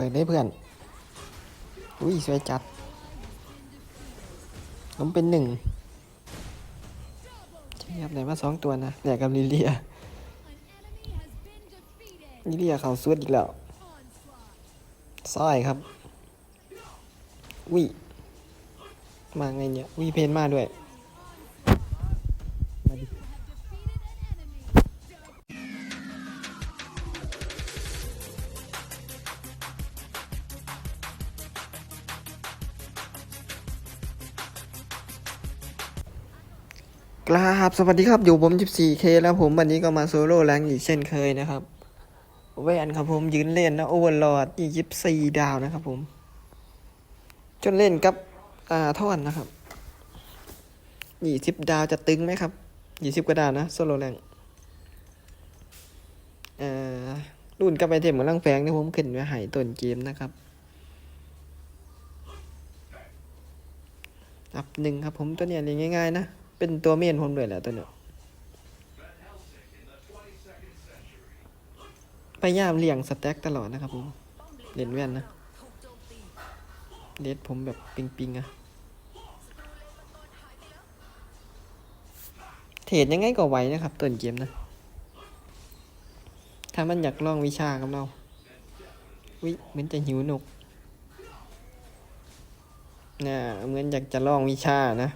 เปิดได้เพื่อน อุ้ยสวยจัดผมเป็นหนึ่งใช่ครับไหนมาสองตัวนะแหลกกับลิเลีย ลิเลียเขาสวดอีกแล้วซ้อยครับวิมาไงเนี่ยวิเพนมาด้วย กราบสวัสดีครับอยู่ผม 14K แล้วผมวันนี้ก็มาโซโล่แรงอีกเช่นเคยนะครับแวนครับผมยืนเล่นนะโอเวอร์ลอด24ดาวนะครับผม จนเล่นกับอ่าท่อนนะครับ20ดาวจะตึงไหมครับ20กว่าดาวนะโซโล่แรงเอ่อรุ่นกับไอเทมเหมือนลังแฝงที่ผมขึ้นไว้ให้ต้นเกมนะครับอัพหนึ่งครับผมตัวเนี้ยเรียนง่ายๆนะ เป็นตัวเมนผมด้วยแหละตัวเนี้ยพยายามเลี่ยงสแต็กตลอดนะครับผมเล่นแว่นนะเลดผมแบบปิงๆอะเทรดยังไงก็ไหวนะครับต้นเกมนะ ถ้ามันอยากลองวิชากับเราวิเหมือนจะหิวนกน่ะเหมือนอยากจะลองวิชานะ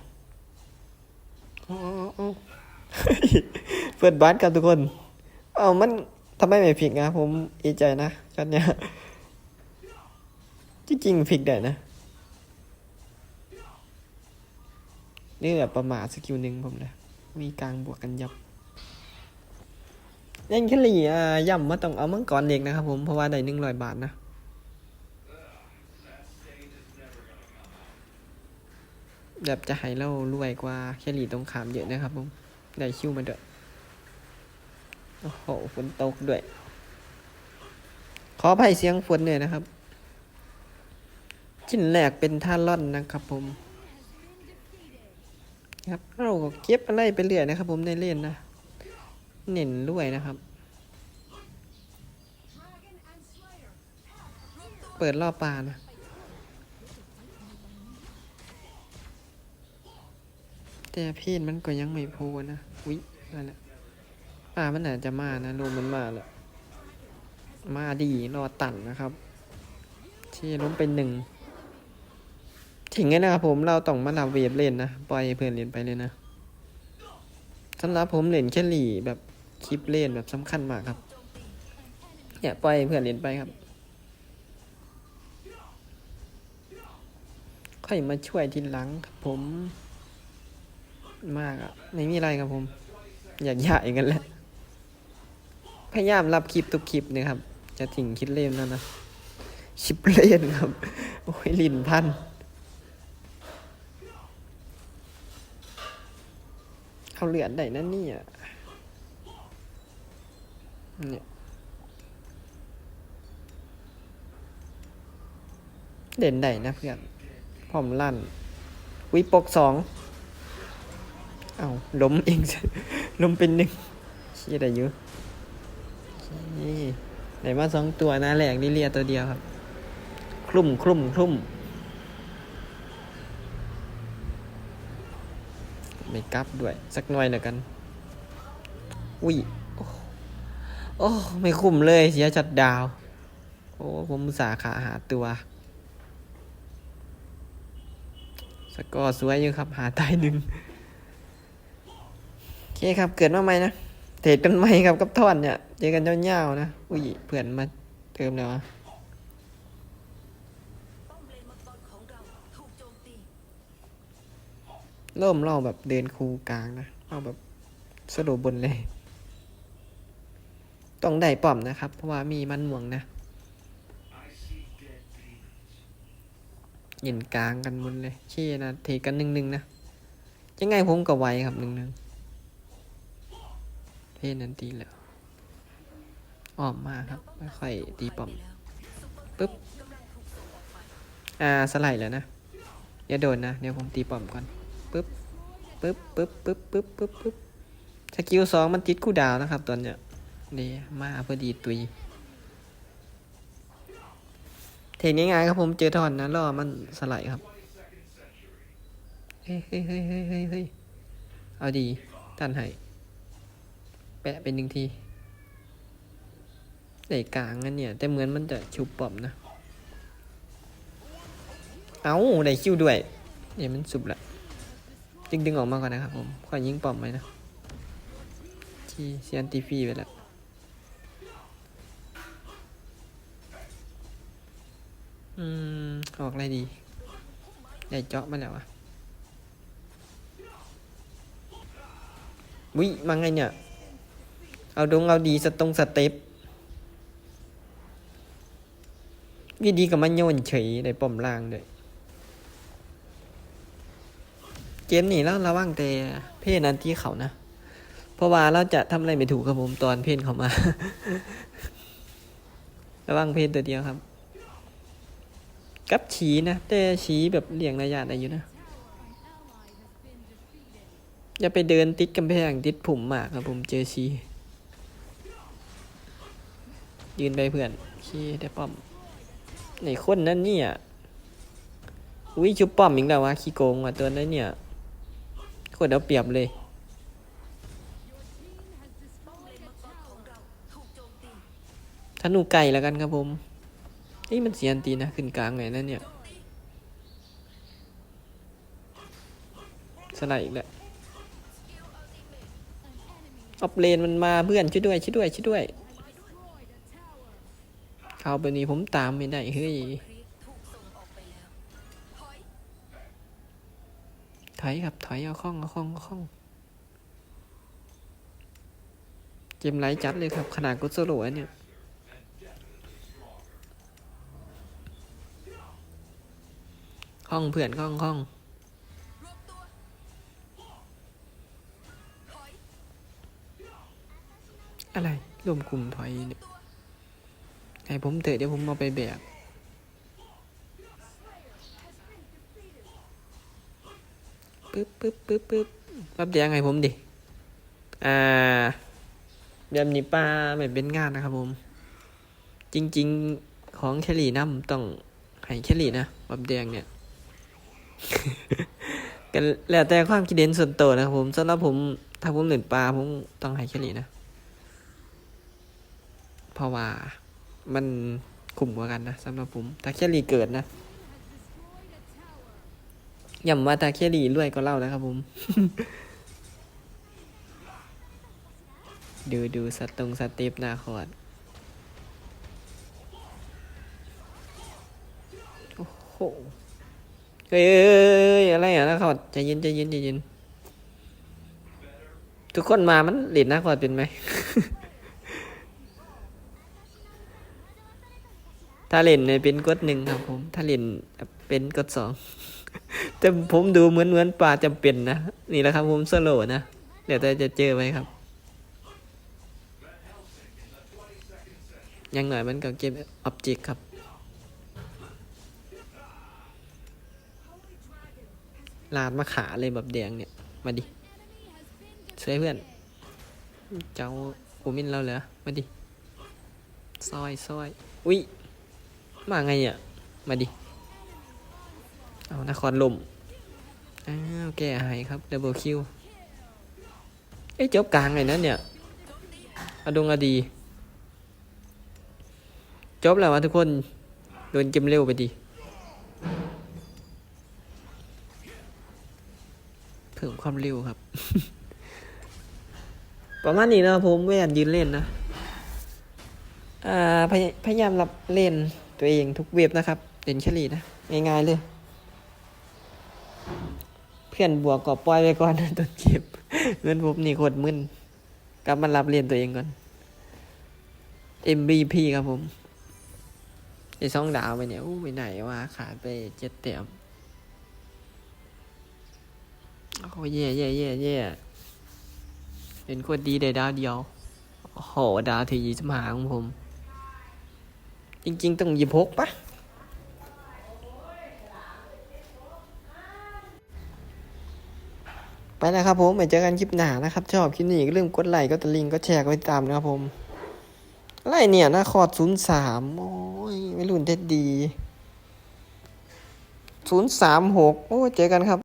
อ๋ออ๋อ เปิดบัสกับทุกคน เอามันทำไมไม่ผิดนะผมอีใจนะช็อตเนี้ยที่จริงผิดได้นะ นี่แบบประมาทสกิลหนึ่งผมเลยมีกลางบวกกันยับยังแค่ลีอะย่ำมาต้องเอามังกรเด็กนะครับผมเพราะว่าได้หนึ่งร้อยบาทนะแบบจะให้เรารวยกว่าแคลรี่ตรงขามเยอะนะครับผม ได้คิวมาเด้วย โอ้โหฝนตกด้วย ขออภัยเสียงฝนหน่อยนะครับ ชิ้นแรกเป็นท่าล่อนนะครับผม ครับเราก็เก็บอะไรไปเรื่อยนะครับผมในเล่นนะ เน้นรวยนะครับ เปิดรอบปลานะแต่เพศมันก็ยังไม่โพนะวินั่นแหละ ป่ามันอาจจะมานะลมมันมาแล้วมาดีรอตันนะครับเชี่ล้มเป็นหนึ่งถึงไงนะครับผมเราต้องมาลับเวฟเล่นนะปล่อยเพื่อนเล่นไปเลยนะสำหรับผมเล่นแค่หลีแบบคลิปเล่นแบบสำคัญมากครับเนี่ยปล่อยเพื่อนเล่นไปครับ ค่อยมาช่วยทีหลังครับผม มากอะไม่มีอะไรครับผม อยากใหญ่กันแหละ พยายามรับคลิปทุกคลิปนะครับ จะถึงคิดเล่นแล้วนะชิปเล่นครับ โอ้ยลินพัน เอาเหลือดได้นั่นนี่อะเนี่ยเด่นได้นะเพื่อนพร้อมลั่น วิปกสอง เอาล้มเองล้มเป็นหนึ่งเชี่ยได้เยอะ นี่ไหนมาสองตัวนะแหลกลิเลียตัวเดียวครับ คลุ่มคลุ่มคลุ่มไม่กลับด้วย สักหน่อยหน่อยกัน อุ้ยโอ้โอ้ ไม่คุ้มเลยเสียจัดดาว โอ้ ผมสาขาหาตัว สกอร์สวยอยู่ครับ หาตายหนึ่งโอเคครับ เกิดมาใหม่นะ เทรดกันใหมครับกับท่อนเนี่ย เจอกันยาๆนะ อุ้ยเพื่อนมาเติมแล้วะเริ่มเล่าแบบเดินคูกลางนะเอาแบบสะดวกบนเลย ต้องได้ป้อมนะครับ เพราะว่ามีมันม่วงนะเย็นกลางกันบนเลยเชี่ยนะเทกันหนึ่งหนึ่งๆนะยังไงผมก็ไวครับหนึ่งหนึ่ง เพศนั้นตีแล้วออกมาครับค่อยตีป้อมปึ๊บ อ่าสไลด์แล้วนะอย่าโดนนะ เดี๋ยวผมตีป้อมก่อนปึ๊บปึ๊บปึ๊บปึ๊บปึ๊บปึ๊บปึ๊บสกิลสองมันติดคู่ดาวนะครับตอนเนี้ยดีมาพอดีตุยเทคง่ายๆครับผมเจอทอนนะรอมันสไลด์ครับ เฮ้ยเฮ้ยเฮ้ยเฮ้ยเฮ้ยเฮ้ยเอาดีตันให้ แปะเป็นหนึ่งทีใส่กลางนั่นเนี่ย แต่เหมือนมันจะชุบปอมนะ เอาได้คิวด้วยเนี่ยมันสุบละดึงดึงออกมาก่อนนะครับผมขอยิงปอมไหมนะที่เซียนตีฟีไปแล้วอืม ออกอะไรดีใหญ่เจาะมาแล้วอะวิมาไงเนี่ย เอาดงเอาดีสตรงสเต็ปวิดีกับมันโยนเฉยได้ป้อมล่างด้วยเกมนี้แล้วระวังแต่เพศนั้นที่เขานะ เพราะว่าเราจะทำอะไรไม่ถูกครับผมตอนเพศเขามา ระวังเพศตัวเดียวครับ กับฉีนะ แต่ฉีแบบเลี่ยงระยะได้อยู่นะ อย่าไปเดินติดกำแพงติดผุ่มมากครับผมเจอชี ยืนไปเพื่อนขี้ได้ป้อมไหนคนนั่นเนี่ยอุ้ยชุบป้อมอีกแล้ววะขี้โกงว่ะตัวนั้นเนี่ยโคตรเอาเปรียบเลยธนูไก่แล้วกันครับผมนี่มันเสียนตีนะ ขึ้นกลางไงนั่นเนี่ยสไลด์อีกแล้วออฟเลนมันมาเพื่อนช่วยด้วยช่วยด้วยช่วยด้วย ข้าไปนี้ผมตามไม่ได้เฮ้ยถอยครับถอยเอาข้องเอาข้องเอาข้องเกมไร้จัดเลยครับ ขนาดกุศโลเนี่ยข้องเพื่อนข้องข้องอะไรรวมกลุ่มถอยเนี่ย ให้ผมเถอะเดี๋ยวผมเอาไปแบกปึ๊บปึ๊บปึ๊บปึ๊บรับแดงให้ผมดิ อ่าแบบนี้ป้าไม่เป็นงานนะครับผม จริง ๆ ของแคลรี่น้ำต้องให้แคลรี่นะบับแดงเนี่ยกันแล้วแต่ความคิดเห็นส่วนตัวนะครับผมสำหรับผม ถ้าผมหนึ่งปลาผมต้องให้แคลรี่นะ เพราะว่า มันคุ้มกว่ากันนะสำหรับผมถ้าแคลรี่เกิดนะย้ำว่าถ้าแคลรี่รวยก็เล่านะครับผม ดูดูสตรงสเต็ปหน้าคอร์ดโอ้โหเฮ้ยอ้ยอะไรอะน้าคอร์ดใจเย็นใจเย็นใจเย็นทุกคนมามันหลีดหน้าคอร์ดเป็นไหม ถ้าเล่นเนี่ยเป็นกดหนึ่งครับผม ถ้าเล่นเป็นกดสองแต่ผมดูเหมือนเหมือนปลาจำเป็นนะ นี่แหละครับผมสโลนะ เดี๋ยวจะเจอไหมครับ ยังหน่อยมันก็เก็บออบเจกต์ครับลาดมาขาเลยแบบแดงเนี่ย มาดิช่วยเพื่อน เจ้าโอมินเราเหรอ มาดิซอยซอย อุ้ย มาไงเนี่ย มาดิ เอานครลมอ้าวแก้หายครับดับเบิลคิวเอ้ยจบกลางไงนั่นเนี่ยอดงอดีจบแล้ววะทุกคน โดนเกมเร็วไปดิเพิ่มความเร็วครับ ประมาณนี้นะผมไม่อยากยืนเล่นนะ อ่า พยพยายามรับเล่น ตัวเองทุกเว็บนะครับเล่นแคลรี่นะ ง่ายๆเลย เพื่อนบวกก็ปล่อยไปก่อนต้นเก็บเงินผมนี่โคตรมึนกลับมารับเรียนตัวเองก่อน MVP ครับผมไอ้สองดาวไปเนี่ยอู้ไปไหนวะขาดไปเจ็ดแต้มโอ้แย่แย่แย่แย่เป็นโคตรดีได้ดาวเดียวโอ้โหดาวที่ยี่สิบห้าของผม จริง ๆ ต้องยี่หกปะไปนะครับผมไปเจอกันคลิปหน้านะครับ ชอบคลิปนี้ก็ลืมกดไลค์กดตะลิงก็แชร์กดติดตามนะครับผมอะไรเนี่ยนะคอร์ดศูนย์สามโอ้ยไม่รุ่นเท็ดดี036โอ้เจอกันครับ